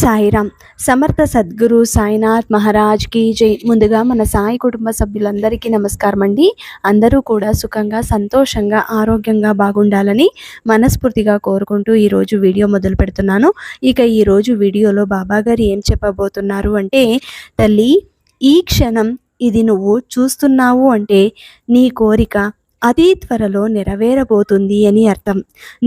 సాయిరామ్ సమర్థ సద్గురు సాయినాథ్ మహారాజ్కి జై. ముందుగా మన సాయి కుటుంబ సభ్యులందరికీ నమస్కారం అండి అందరూ కూడా సుఖంగా సంతోషంగా ఆరోగ్యంగా బాగుండాలని మనస్ఫూర్తిగా కోరుకుంటూ ఈరోజు వీడియో మొదలు పెడుతున్నాను. ఇక ఈరోజు వీడియోలో బాబాగారు ఏం చెప్పబోతున్నారు అంటే తల్లి ఈ క్షణం ఇది నువ్వు చూస్తున్నావు అంటే నీ కోరిక అతి త్వరలో నెరవేరబోతుంది అని అర్థం.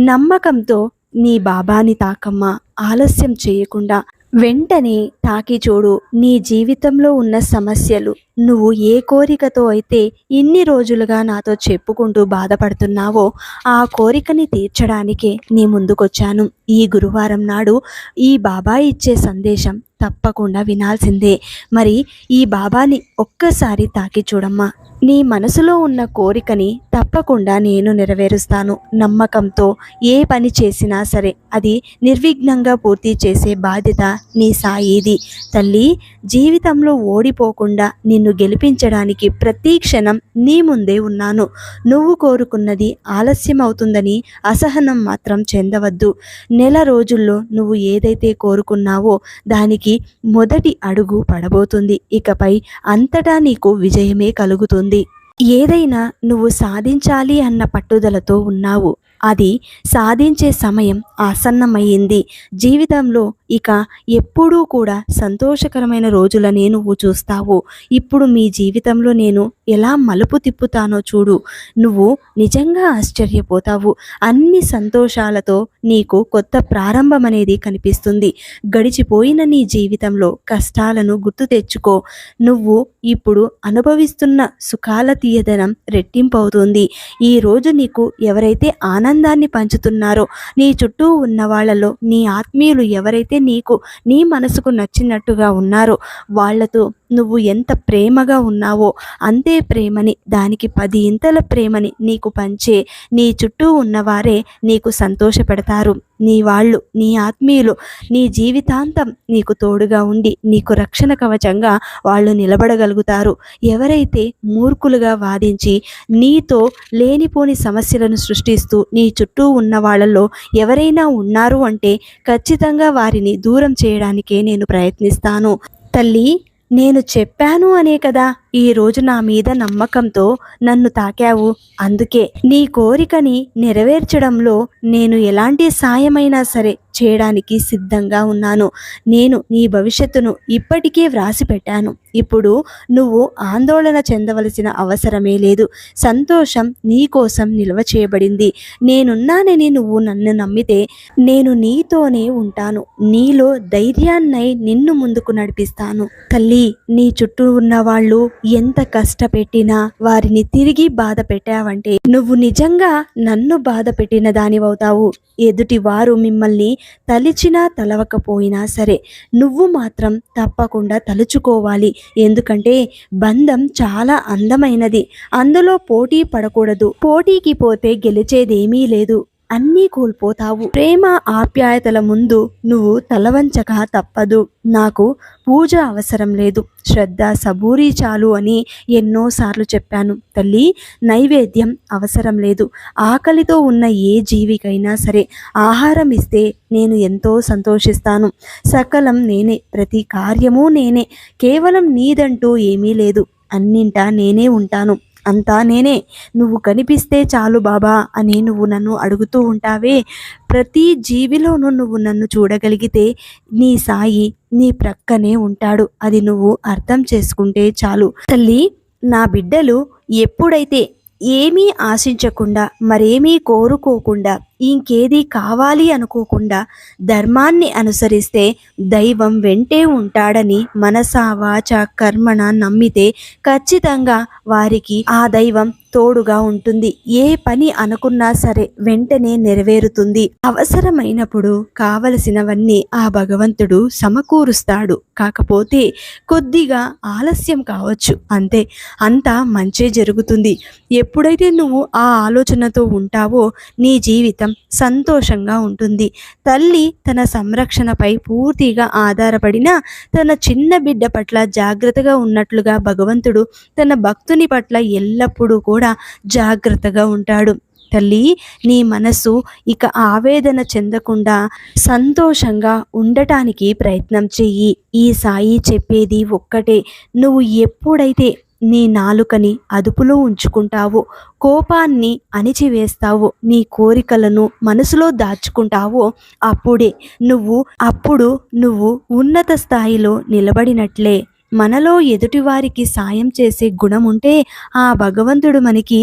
నమ్మకంతో నీ బాబాని తాకమ్మ. ఆలస్యం చేయకుండా వెంటనే తాకి చూడు నీ జీవితంలో ఉన్న సమస్యలు. నువ్వు ఏ కోరికతో అయితే ఇన్ని రోజులుగా నాతో చెప్పుకుంటూ బాధపడుతున్నావో ఆ కోరికని తీర్చడానికే నీ ముందుకొచ్చాను. ఈ గురువారం నాడు ఈ బాబా ఇచ్చే సందేశం తప్పకుండా వినాల్సిందే. మరి ఈ బాబాని ఒక్కసారి తాకి చూడమ్మా. నీ మనసులో ఉన్న కోరికని తప్పకుండా నేను నెరవేరుస్తాను. నమ్మకంతో ఏ పని చేసినా సరే అది నిర్విఘ్నంగా పూర్తి చేసే బాధ్యత నీ సాయిది. తల్లి జీవితంలో ఓడిపోకుండా నిన్ను గెలిపించడానికి ప్రతి క్షణం నీ ముందే ఉన్నాను. నువ్వు కోరుకున్నది ఆలస్యం అవుతుందని అసహనం మాత్రం చెందవద్దు. నెల రోజుల్లో నువ్వు ఏదైతే కోరుకున్నావో దానికి మొదటి అడుగు పడబోతుంది. ఇకపై అంతటా నీకు విజయమే కలుగుతుంది. ఏదైనా నువ్వు సాధించాలి అన్న పట్టుదలతో ఉన్నావు. అది సాధించే సమయం ఆసన్నమయ్యింది. జీవితంలో ఇక ఎప్పుడూ కూడా సంతోషకరమైన రోజులనే నువ్వు చూస్తావు. ఇప్పుడు మీ జీవితంలో నేను ఎలా మలుపు తిప్పుతానో చూడు. నువ్వు నిజంగా ఆశ్చర్యపోతావు. అన్ని సంతోషాలతో నీకు కొత్త ప్రారంభం అనేది కనిపిస్తుంది. గడిచిపోయిన నీ జీవితంలో కష్టాలను గుర్తు తెచ్చుకో. నువ్వు ఇప్పుడు అనుభవిస్తున్న సుఖాల తీయదనం రెట్టింపవుతుంది. ఈ రోజు నీకు ఎవరైతే ఆనందాన్ని పంచుతున్నారో నీ చుట్టూ ఉన్న వాళ్ళలో నీ ఆత్మీయులు ఎవరైతే నీకు నీ మనసుకు నచ్చినట్టుగా ఉన్నారు. వాళ్ళతో నువ్వు ఎంత ప్రేమగా ఉన్నావో అంతే ప్రేమని దానికి పది ఇంతల ప్రేమని నీకు పంచే నీ చుట్టూ ఉన్నవారే నీకు సంతోషపెడతారు. నీ వాళ్ళు నీ ఆత్మీయులు నీ జీవితాంతం నీకు తోడుగా ఉండి నీకు రక్షణ కవచంగా వాళ్ళు నిలబడగలుగుతారు. ఎవరైతే మూర్ఖులుగా వాదించి నీతో లేనిపోని సమస్యలను సృష్టిస్తూ నీ చుట్టూ ఉన్న వాళ్ళలో ఎవరైనా ఉన్నారు అంటే ఖచ్చితంగా వారిని దూరం చేయడానికే నేను ప్రయత్నిస్తాను. తల్లి నేను చెప్పాను అనే కదా ఈ రోజు నా మీద నమ్మకంతో నన్ను తాకావు. అందుకే నీ కోరికని నెరవేర్చడంలో నేను ఎలాంటి సాయమైనా సరే చేయడానికి సిద్ధంగా ఉన్నాను. నేను నీ భవిష్యత్తును ఇప్పటికే వ్రాసి పెట్టాను ఇప్పుడు నువ్వు ఆందోళన చెందవలసిన అవసరమే లేదు. సంతోషం నీ కోసం నిల్వ చేయబడింది. నేనున్నానని నువ్వు నన్ను నమ్మితే నేను నీతోనే ఉంటాను. నీలో ధైర్యాన్నై నిన్ను ముందుకు నడిపిస్తాను. తల్లి నీ చుట్టూ ఉన్న వాళ్ళు ఎంత కష్టపెట్టినా వారిని తిరిగి బాధ పెట్టావంటే నువ్వు నిజంగా నన్ను బాధ పెట్టిన దానివవుతావు. ఎదుటి వారు మిమ్మల్ని తలిచినా తలవకపోయినా సరే నువ్వు మాత్రం తప్పకుండా తలుచుకోవాలి. ఎందుకంటే బంధం చాలా అందమైనది. అందులో పోటీ పడకూడదు. పోటీకి పోతే గెలిచేదేమీ లేదు. అన్నీ కోల్పోతావు. ప్రేమ ఆప్యాయతల ముందు నువ్వు తలవంచక తప్పదు. నాకు పూజ అవసరం లేదు. శ్రద్ధ సబూరి చాలు అని ఎన్నోసార్లు చెప్పాను. తల్లి నైవేద్యం అవసరం లేదు. ఆకలితో ఉన్న ఏ జీవికైనా సరే ఆహారం ఇస్తే నేను ఎంతో సంతోషిస్తాను. సకలం నేనే ప్రతి కార్యము నేనే. కేవలం నీదంటూ ఏమీ లేదు. అన్నింటా నేనే ఉంటాను. అంతా నేనే. నువ్వు కనిపిస్తే చాలు బాబా అని నువ్వు నన్ను అడుగుతూ ఉంటావే. ప్రతి జీవిలోనూ నువ్వు నన్ను చూడగలిగితే నీ సాయి నీ ప్రక్కనే ఉంటాడు. అది నువ్వు అర్థం చేసుకుంటే చాలు. తల్లి నా బిడ్డలు ఎప్పుడైతే ఏమీ ఆశించకుండా మరేమీ కోరుకోకుండా ఇంకేది కావాలి అనుకోకుండా ధర్మాన్ని అనుసరిస్తే దైవం వెంటే ఉంటాడని మనసా వాచ కర్మణ నమ్మితే ఖచ్చితంగా వారికి ఆ దైవం తోడుగా ఉంటుంది. ఏ పని అనుకున్నా సరే వెంటనే నెరవేరుతుంది. అవసరమైనప్పుడు కావలసినవన్నీ ఆ భగవంతుడు సమకూరుస్తాడు. కాకపోతే కొద్దిగా ఆలస్యం కావచ్చు. అంతే. అంతా మంచే జరుగుతుంది. ఎప్పుడైతే నువ్వు ఆ ఆలోచనతో ఉంటావో నీ జీవితం సంతోషంగా ఉంటుంది. తల్లి తన సంరక్షణపై పూర్తిగా ఆధారపడిన తన చిన్న బిడ్డ పట్ల జాగ్రత్తగా ఉన్నట్లుగా భగవంతుడు తన భక్తుని పట్ల ఎల్లప్పుడూ కూడా కూడా జాగ్రత్తగా ఉంటాడు. తల్లి నీ మనసు ఇక ఆవేదన చెందకుండా సంతోషంగా ఉండటానికి ప్రయత్నం చెయ్యి. ఈ సాయి చెప్పేది ఒక్కటే. నువ్వు ఎప్పుడైతే నీ నాలుకని అదుపులో ఉంచుకుంటావో కోపాన్ని అణిచివేస్తావో నీ కోరికలను మనసులో దాచుకుంటావో అప్పుడే నువ్వు అప్పుడు నువ్వు ఉన్నత స్థాయిలో నిలబడినట్లే. మనలో ఎదుటివారికి సాయం చేసే గుణం ఉంటే ఆ భగవంతుడు మనకి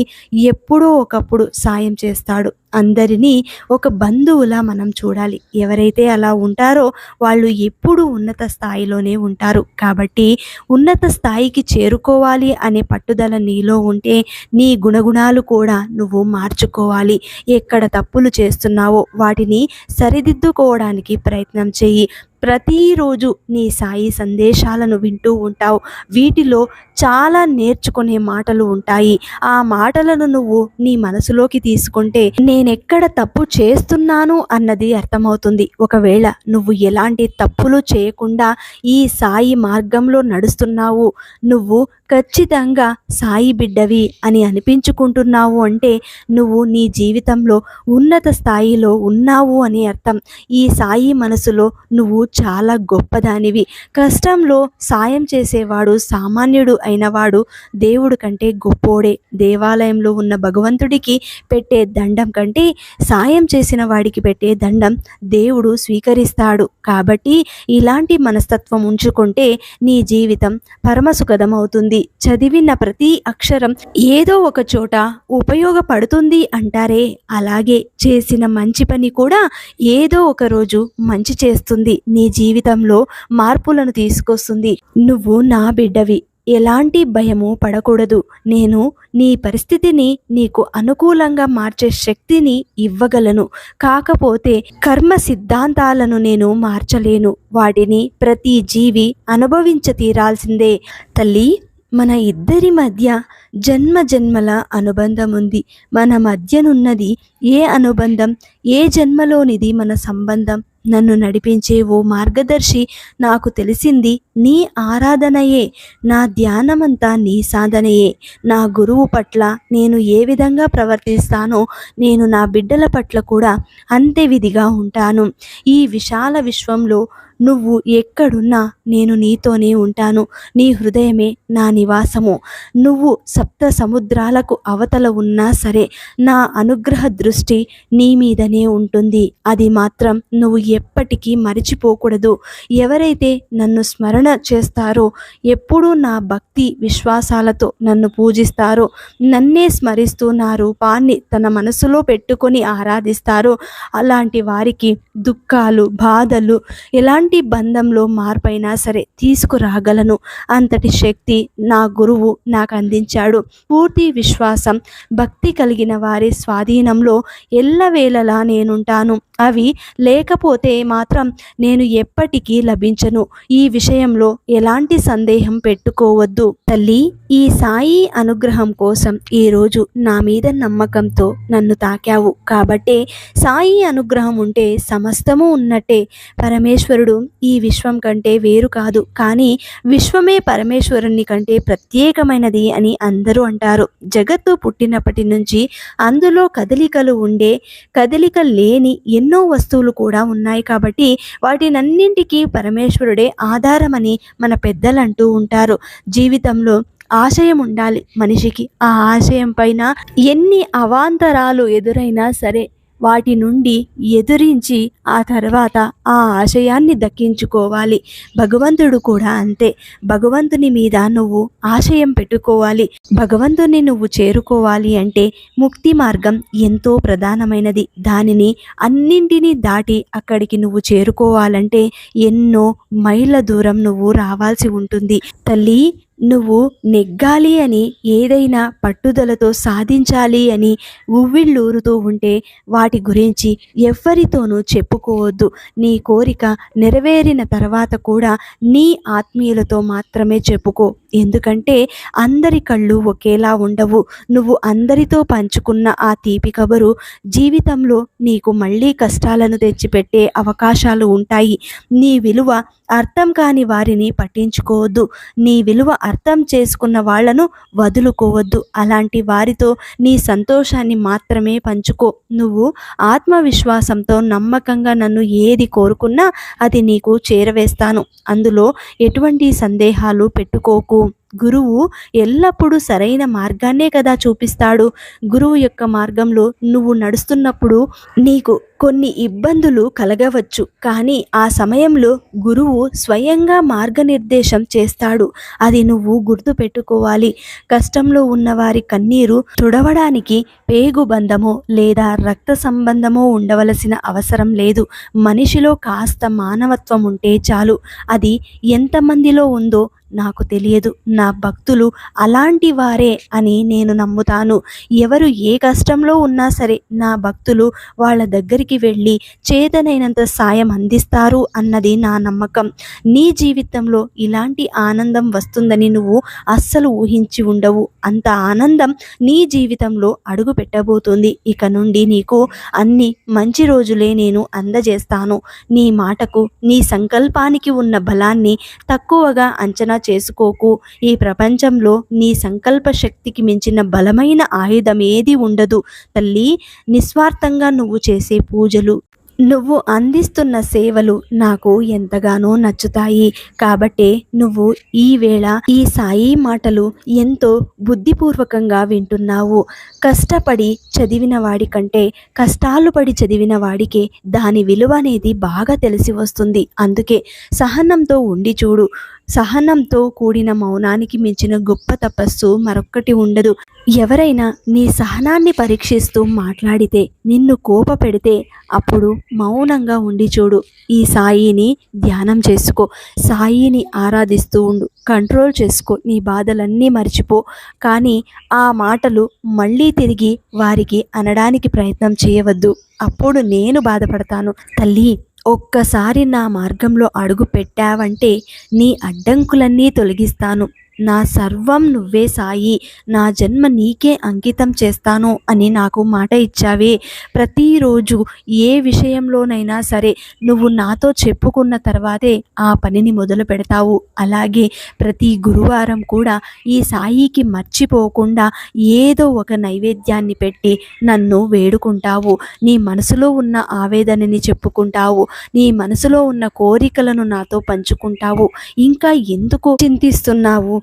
ఎప్పుడో ఒకప్పుడు సాయం చేస్తాడు. అందరినీ ఒక బంధువులా మనం చూడాలి. ఎవరైతే అలా ఉంటారో వాళ్ళు ఎప్పుడు ఉన్నత స్థాయిలోనే ఉంటారు. కాబట్టి ఉన్నత స్థాయికి చేరుకోవాలి అనే పట్టుదల నీలో ఉంటే నీ గుణగుణాలు కూడా నువ్వు మార్చుకోవాలి. ఎక్కడ తప్పులు చేస్తున్నావో వాటిని సరిదిద్దుకోవడానికి ప్రయత్నం చేయి ప్రతిరోజు నీ సాయి సందేశాలను వింటూ ఉంటావు. వీటిలో చాలా నేర్చుకునే మాటలు ఉంటాయి. ఆ మాటలను నువ్వు నీ మనసులోకి తీసుకుంటే నేను నేనెక్కడ తప్పు చేస్తున్నాను అన్నది అర్థమవుతుంది. ఒకవేళ నువ్వు ఎలాంటి తప్పులు చేయకుండా ఈ సాయి మార్గంలో నడుస్తున్నావు నువ్వు ఖచ్చితంగా సాయి బిడ్డవి అని అనిపించుకుంటున్నావు అంటే నువ్వు నీ జీవితంలో ఉన్నత స్థాయిలో ఉన్నావు అని అర్థం. ఈ సాయి మనసులో నువ్వు చాలా గొప్పదానివి. కష్టంలో సాయం చేసేవాడు సామాన్యుడు అయినవాడు దేవుడు కంటే గొప్పోడే. దేవాలయంలో ఉన్న భగవంతుడికి పెట్టే దండం కంటే సాయం చేసిన వాడికి పెట్టే దండం దేవుడు స్వీకరిస్తాడు. కాబట్టి ఇలాంటి మనస్తత్వం ఉంచుకుంటే నీ జీవితం పరమసుఖదం ఉంటుంది. చదివిన ప్రతి అక్షరం ఏదో ఒక చోట ఉపయోగపడుతుంది అంటారే. అలాగే చేసిన మంచి పని కూడా ఏదో ఒక రోజు మంచి చేస్తుంది. నీ జీవితంలో మార్పులను తీసుకొస్తుంది. నువ్వు నా బిడ్డవి. ఎలాంటి భయము పడకూడదు. నేను నీ పరిస్థితిని నీకు అనుకూలంగా మార్చే శక్తిని ఇవ్వగలను. కాకపోతే కర్మ సిద్ధాంతాలను నేను మార్చలేను. వాటిని ప్రతి జీవి అనుభవించ తీరాల్సిందే. తల్లి మన ఇద్దరి మధ్య జన్మ జన్మల అనుబంధం ఉంది. మన మధ్యనున్నది ఏ అనుబంధం? ఏ జన్మలోనిది మన సంబంధం? నన్ను నడిపించే ఓ మార్గదర్శి నాకు తెలిసింది నీ ఆరాధనయే. నా ధ్యానమంతా నీ సాధనయే. నా గురువు పట్ల నేను ఏ విధంగా ప్రవర్తిస్తానో నేను నా బిడ్డల పట్ల కూడా అంతే విధిగా ఉంటాను. ఈ విశాల విశ్వంలో నువ్వు ఎక్కడున్నా నేను నీతోనే ఉంటాను. నీ హృదయమే నా నివాసము. నువ్వు సప్త సముద్రాలకు అవతల ఉన్నా సరే నా అనుగ్రహ దృష్టి నీ మీదనే ఉంటుంది. అది మాత్రం నువ్వు ఎప్పటికీ మరిచిపోకూడదు. ఎవరైతే నన్ను స్మరణ చేస్తారో ఎప్పుడూ నా భక్తి విశ్వాసాలతో నన్ను పూజిస్తారో నన్నే స్మరిస్తూ నా రూపాన్ని తన మనసులో పెట్టుకొని ఆరాధిస్తారో అలాంటి వారికి దుఃఖాలు బాధలు ఎలాంటి బంధంలో మార్పైనా సరే తీసుకురాగలను. అంతటి శక్తి నా గురువు నాకు అందించాడు. పూర్తి విశ్వాసం భక్తి కలిగిన వారి స్వాధీనంలో ఎల్లవేళలా నేనుంటాను. అవి లేకపోతే మాత్రం నేను ఎప్పటికీ లభించను. ఈ విషయంలో ఎలాంటి సందేహం పెట్టుకోవద్దు. తల్లి ఈ సాయి అనుగ్రహం కోసం ఈరోజు నా మీద నమ్మకంతో నన్ను తాకావు. కాబట్టే సాయి అనుగ్రహం ఉంటే సమస్తము ఉన్నట్టే. పరమేశ్వరుడు ఈ విశ్వం కంటే వేరు కాదు. కానీ విశ్వమే పరమేశ్వరుని కంటే ప్రత్యేకమైనది అని అందరూ అంటారు. జగత్తు పుట్టినప్పటి నుంచి అందులో కదలికలు ఉండే కదలిక లేని ఎన్నో వస్తువులు కూడా ఉన్నాయి కాబట్టి వాటినన్నింటికీ పరమేశ్వరుడే ఆధారమని మన పెద్దలు అంటూ ఉంటారు. జీవితంలో ఆశయం ఉండాలి మనిషికి. ఆ ఆశయం పైన ఎన్ని అవాంతరాలు ఎదురైనా సరే వాటి నుండి ఎదురించి ఆ తర్వాత ఆ ఆశయాన్ని దక్కించుకోవాలి. భగవంతుడు కూడా అంతే. భగవంతుని మీద నువ్వు ఆశయం పెట్టుకోవాలి. భగవంతుని నువ్వు చేరుకోవాలి అంటే ముక్తి మార్గం ఎంతో ప్రధానమైనది. దానిని అన్నింటినీ దాటి అక్కడికి నువ్వు చేరుకోవాలంటే ఎన్నో మైళ్ళ దూరం నువ్వు రావాల్సి ఉంటుంది. తల్లి నువ్వు నెగ్గాలి అని ఏదైనా పట్టుదలతో సాధించాలి అని ఉవ్విళ్ళూరుతూ ఉంటే వాటి గురించి ఎవ్వరితోనూ చెప్పుకోవద్దు. నీ కోరిక నెరవేరిన తర్వాత కూడా నీ ఆత్మీయులతో మాత్రమే చెప్పుకో. ఎందుకంటే అందరి కళ్ళు ఒకేలా ఉండవు. నువ్వు అందరితో పంచుకున్న ఆ తీపి కబురు జీవితంలో నీకు మళ్ళీ కష్టాలను తెచ్చిపెట్టే అవకాశాలు ఉంటాయి. నీ విలువ అర్థం కాని వారిని పట్టించుకోవద్దు. నీ విలువ అర్థం చేసుకున్న వాళ్ళను వదులుకోవద్దు. అలాంటి వారితో నీ సంతోషాన్ని మాత్రమే పంచుకో. నువ్వు ఆత్మవిశ్వాసంతో నమ్మకంగా నన్ను ఏది కోరుకున్నా అది నీకు చేరవేస్తాను. అందులో ఎటువంటి సందేహాలు పెట్టుకోకు. గురువు ఎల్లప్పుడూ సరైన మార్గాన్నే కదా చూపిస్తాడు. గురువు యొక్క మార్గంలో నువ్వు నడుస్తున్నప్పుడు నీకు కొన్ని ఇబ్బందులు కలగవచ్చు. కానీ ఆ సమయంలో గురువు స్వయంగా మార్గనిర్దేశం చేస్తాడు. అది నువ్వు గుర్తుపెట్టుకోవాలి. కష్టంలో ఉన్నవారి కన్నీరు తుడవడానికి పేగు బంధమో లేదా రక్త సంబంధమో ఉండవలసిన అవసరం లేదు. మనిషిలో కాస్త మానవత్వం ఉంటే చాలు. అది ఎంతమందిలో ఉందో నాకు తెలియదు. నా భక్తులు అలాంటి వారే అని నేను నమ్ముతాను. ఎవరు ఏ కష్టంలో ఉన్నా సరే నా భక్తులు వాళ్ళ దగ్గరికి వెళ్ళి చేతనైనంత సాయం అందిస్తారు అన్నది నా నమ్మకం. నీ జీవితంలో ఇలాంటి ఆనందం వస్తుందని నువ్వు అస్సలు ఊహించి ఉండవు. అంత ఆనందం నీ జీవితంలో అడుగు పెట్టబోతుంది ఇక నుండి నీకు అన్ని మంచి రోజులే నేను అందజేస్తాను. నీ మాటకు నీ సంకల్పానికి ఉన్న బలాన్ని తక్కువగా అంచనా చేసుకోకు. ఈ ప్రపంచంలో నీ సంకల్ప శక్తికి మించిన బలమైన ఆయుధం ఏది ఉండదు. తల్లి నిస్వార్థంగా నువ్వు చేసే పూజలు. నువ్వు అందిస్తున్న సేవలు నాకు ఎంతగానో నచ్చుతాయి. కాబట్టే నువ్వు ఈవేళ ఈ సాయి మాటలు ఎంతో బుద్ధిపూర్వకంగా వింటున్నావు. కష్టపడి చదివిన వాడి కంటే కష్టాలు పడి చదివిన వాడికే దాని విలువ అనేది బాగా తెలిసి వస్తుంది. అందుకే సహనంతో ఉండి చూడు. సహనంతో కూడిన మౌనానికి మించిన గొప్ప తపస్సు మరొక్కటి ఉండదు. ఎవరైనా నీ సహనాన్ని పరీక్షిస్తూ మాట్లాడితే నిన్ను కోప పెడితే అప్పుడు మౌనంగా ఉండి చూడు. ఈ సాయిని ధ్యానం చేసుకో. సాయిని ఆరాధిస్తూ ఉండు. కంట్రోల్ చేసుకో. నీ బాధలన్నీ మర్చిపో. కానీ ఆ మాటలు మళ్ళీ తిరిగి వారికి అనడానికి ప్రయత్నం చేయవద్దు. అప్పుడు నేను బాధపడతాను. తల్లి! ఒక్కసారి నా మార్గంలో అడుగు పెట్టావంటే నీ అడ్డంకులన్నీ తొలగిస్తాను. నా సర్వం నువ్వే సాయి. నా జన్మ నీకే అంకితం చేస్తాను అని నాకు మాట ఇచ్చావే. ప్రతిరోజు ఏ విషయంలోనైనా సరే నువ్వు నాతో చెప్పుకున్న తర్వాతే ఆ పనిని మొదలు పెడతావు. అలాగే ప్రతి గురువారం కూడా ఈ సాయికి మర్చిపోకుండా ఏదో ఒక నైవేద్యాన్ని పెట్టి నన్ను వేడుకుంటావు. నీ మనసులో ఉన్న ఆవేదనని చెప్పుకుంటావు. నీ మనసులో ఉన్న కోరికలను నాతో పంచుకుంటావు. ఇంకా ఎందుకు చింతిస్తున్నావు?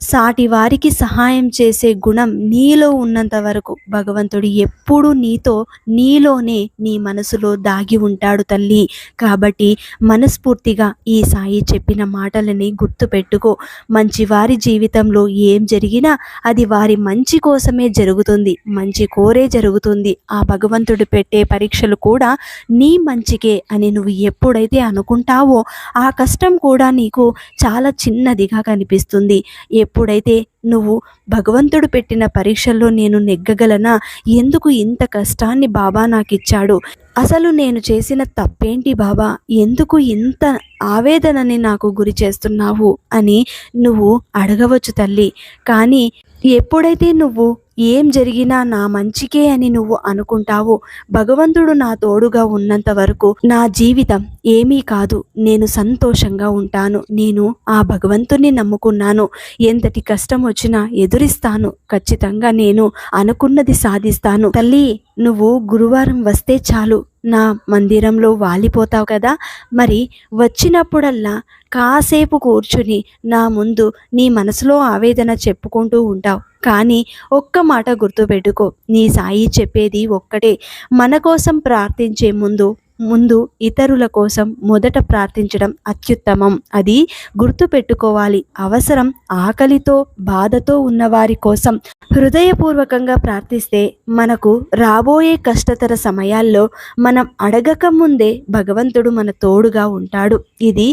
సాటి వారికి సహాయం చేసే గుణం నీలో ఉన్నంత వరకు భగవంతుడు ఎప్పుడూ నీతో నీలోనే నీ మనసులో దాగి ఉంటాడు తల్లి. కాబట్టి మనస్ఫూర్తిగా ఈ సాయి చెప్పిన మాటలని గుర్తుపెట్టుకో. మంచి వారి జీవితంలో ఏం జరిగినా అది వారి మంచి కోసమే జరుగుతుంది. మంచి కోరే జరుగుతుంది. ఆ భగవంతుడు పెట్టే పరీక్షలు కూడా నీ మంచికే అని నువ్వు ఎప్పుడైతే అనుకుంటావో ఆ కష్టం కూడా నీకు చాలా చిన్నదిగా కనిపిస్తుంది. ఎప్పుడైతే నువ్వు భగవంతుడు పెట్టిన పరీక్షల్లో నేను నెగ్గగలనా? ఎందుకు ఇంత కష్టాన్ని బాబా నాకు ఇచ్చాడు అసలు నేను చేసిన తప్పేంటి బాబా? ఎందుకు ఇంత ఆవేదనని నాకు గురి చేస్తున్నావు అని నువ్వు అడగవచ్చు తల్లి. కానీ ఎప్పుడైతే నువ్వు ఏం జరిగినా నా మంచికే అని నువ్వు అనుకుంటావో భగవంతుడు నా తోడుగా ఉన్నంత వరకు నా జీవితం ఏమీ కాదు. నేను సంతోషంగా ఉంటాను. నేను ఆ భగవంతుని నమ్ముకున్నాను. ఎంతటి కష్టం వచ్చినా ఎదురిస్తాను. ఖచ్చితంగా నేను అనుకున్నది సాధిస్తాను. తల్లి నువ్వు గురువారం వస్తే చాలు. నా మందిరంలో వాలిపోతావు కదా? మరి వచ్చినప్పుడల్లా కాసేపు కూర్చుని నా ముందు నీ మనసులో ఆవేదన చెప్పుకుంటూ ఉంటావు. కానీ ఒక్క మాట గుర్తుపెట్టుకో నీ సాయి చెప్పేది ఒక్కటే. మన కోసం ప్రార్థించే ముందు ముందు ఇతరుల కోసం మొదట ప్రార్థించడం అత్యుత్తమం. అది గుర్తుపెట్టుకోవాలి. అవసరం ఆకలితో బాధతో ఉన్నవారి కోసం హృదయపూర్వకంగా ప్రార్థిస్తే మనకు రాబోయే కష్టతర సమయాల్లో మనం అడగక ముందే భగవంతుడు మన తోడుగా ఉంటాడు. ఇది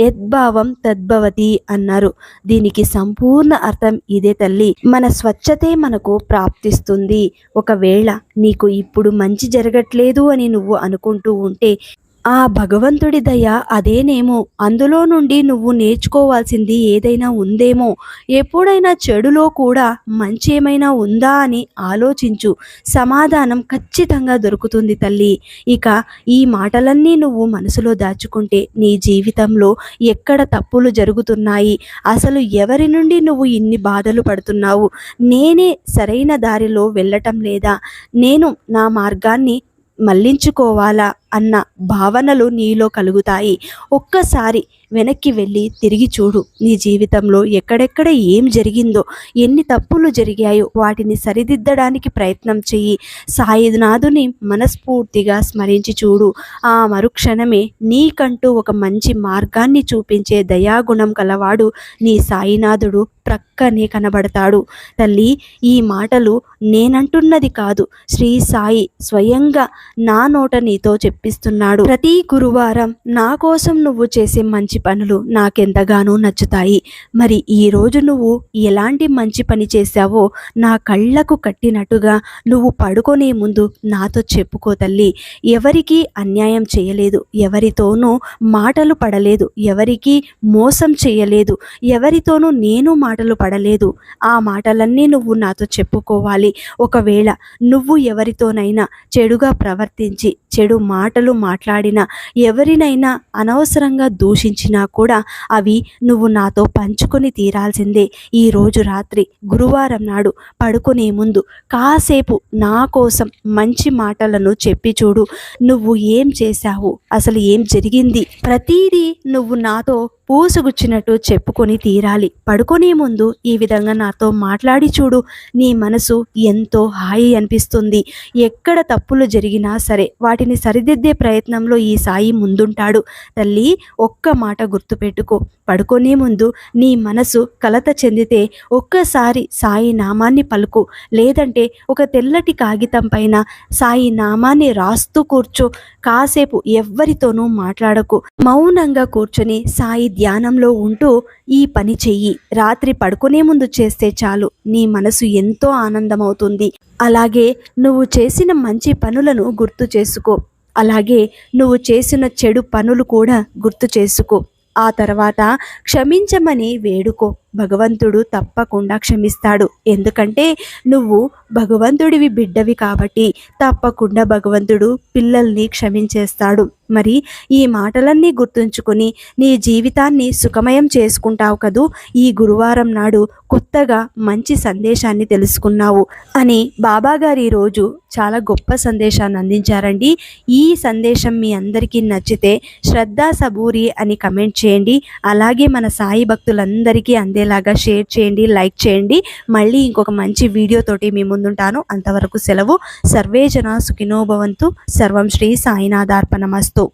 యద్భావం తద్భవతి అన్నారు. దీనికి సంపూర్ణ అర్థం ఇదే తల్లి. మన స్వచ్ఛతే మనకు ప్రాప్తిస్తుంది. ఒకవేళ నీకు ఇప్పుడు మంచి జరగట్లేదు అని నువ్వు అనుకుంటూ ఉంటే ఆ భగవంతుడి దయ అదేనేమో. అందులో నుండి నువ్వు నేర్చుకోవాల్సింది ఏదైనా ఉందేమో. ఎప్పుడైనా చెడులో కూడా మంచి ఏమైనా ఉందా అని ఆలోచించు. సమాధానం ఖచ్చితంగా దొరుకుతుంది తల్లి. ఇక ఈ మాటలన్నీ నువ్వు మనసులో దాచుకుంటే నీ జీవితంలో ఎక్కడ తప్పులు జరుగుతున్నాయి? అసలు ఎవరి నుండి నువ్వు ఇన్ని బాధలు పడుతున్నావు? నేనే సరైన దారిలో వెళ్ళటం లేదా? నేను నా మార్గాన్ని మళ్ళించుకోవాలా? అన్న భావనలు నీలో కలుగుతాయి. ఒక్కసారి వెనక్కి వెళ్ళి తిరిగి చూడు. నీ జీవితంలో ఎక్కడెక్కడ ఏం జరిగిందో ఎన్ని తప్పులు జరిగాయో వాటిని సరిదిద్దడానికి ప్రయత్నం చెయ్యి. సాయినాథుని మనస్ఫూర్తిగా స్మరించి చూడు. ఆ మరుక్షణమే నీకంటూ ఒక మంచి మార్గాన్ని చూపించే దయాగుణం కలవాడు నీ సాయినాథుడు. ప్రక్కనే కనబడతాడు. తల్లి ఈ మాటలు నేనంటున్నది కాదు. శ్రీ సాయి స్వయంగా నా నోట నీతో చెప్పిస్తున్నాడు ప్రతి గురువారం నా కోసం నువ్వు చేసే మంచి పనులు నాకెంతగానో నచ్చుతాయి. మరి ఈ రోజు నువ్వు ఎలాంటి మంచి పని చేశావో నా కళ్ళకు కట్టినట్టుగా నువ్వు పడుకునే ముందు నాతో చెప్పుకో తల్లి. ఎవరికీ అన్యాయం చేయలేదు ఎవరితోనూ మాటలు పడలేదు ఎవరికీ మోసం చేయలేదు ఎవరితోనూ నేను మాటలు పడలేదు. ఆ మాటలన్నీ నువ్వు నాతో చెప్పుకోవాలి. ఒకవేళ నువ్వు ఎవరితోనైనా చెడుగా ప్రవర్తించి చెడు మాట మాటలు మాట్లాడినా ఎవరినైనా అనవసరంగా దూషించినా కూడా అవి నువ్వు నాతో పంచుకొని తీరాల్సిందే. ఈ రోజు రాత్రి గురువారం నాడు పడుకునే ముందు కాసేపు నా కోసం మంచి మాటలను చెప్పి చూడు. నువ్వు ఏం చేశావు? అసలు ఏం జరిగింది? ప్రతీదీ నువ్వు నాతో పూసుగుచ్చినట్టు చెప్పుకొని తీరాలి. పడుకునే ముందు ఈ విధంగా నాతో మాట్లాడి చూడు. నీ మనసు ఎంతో హాయి అనిపిస్తుంది. ఎక్కడ తప్పులు జరిగినా సరే వాటిని సరిదిద్దు ప్రయత్నంలో ఈ సాయి ముందుంటాడు. తల్లి ఒక్క మాట గుర్తుపెట్టుకో. పడుకునే ముందు నీ మనసు కలత చెందితే ఒక్కసారి సాయి నామాన్ని పలుకు. లేదంటే ఒక తెల్లటి కాగితం పైన సాయి నామాన్ని రాస్తూ కూర్చో. కాసేపు ఎవ్వరితోనూ మాట్లాడకు. మౌనంగా కూర్చొని సాయి ధ్యానంలో ఉంటూ ఈ పని చెయ్యి. రాత్రి పడుకునే ముందు చేస్తే చాలు. నీ మనసు ఎంతో ఆనందమవుతుంది. అలాగే నువ్వు చేసిన మంచి పనులను గుర్తు చేసుకో. అలాగే నువ్వు చేసిన చెడు పనులు కూడా గుర్తు చేసుకో. ఆ తర్వాత క్షమించమని వేడుకో. భగవంతుడు తప్పకుండా క్షమిస్తాడు. ఎందుకంటే నువ్వు భగవంతుడివి బిడ్డవి కాబట్టి తప్పకుండా భగవంతుడు పిల్లల్ని క్షమించేస్తాడు. మరి ఈ మాటలన్నీ గుర్తుంచుకొని నీ జీవితాన్ని సుఖమయం చేసుకుంటావు కదూ? ఈ గురువారం నాడు కొత్తగా మంచి సందేశాన్ని తెలుసుకున్నావు అని బాబాగారు ఈరోజు చాలా గొప్ప సందేశాన్ని అందించారండి. ఈ సందేశం మీ అందరికీ నచ్చితే శ్రద్ధా సబూరి అని కమెంట్ చేయండి. అలాగే మన సాయి భక్తులందరికీ అందేలాగా షేర్ చేయండి లైక్ చేయండి. మళ్ళీ ఇంకొక మంచి వీడియోతోటి మీ ముందుంటాను. అంతవరకు సెలవు. సర్వే జన సుఖినోభవంతు సర్వం శ్రీ సాయినాథార్పణమస్తు.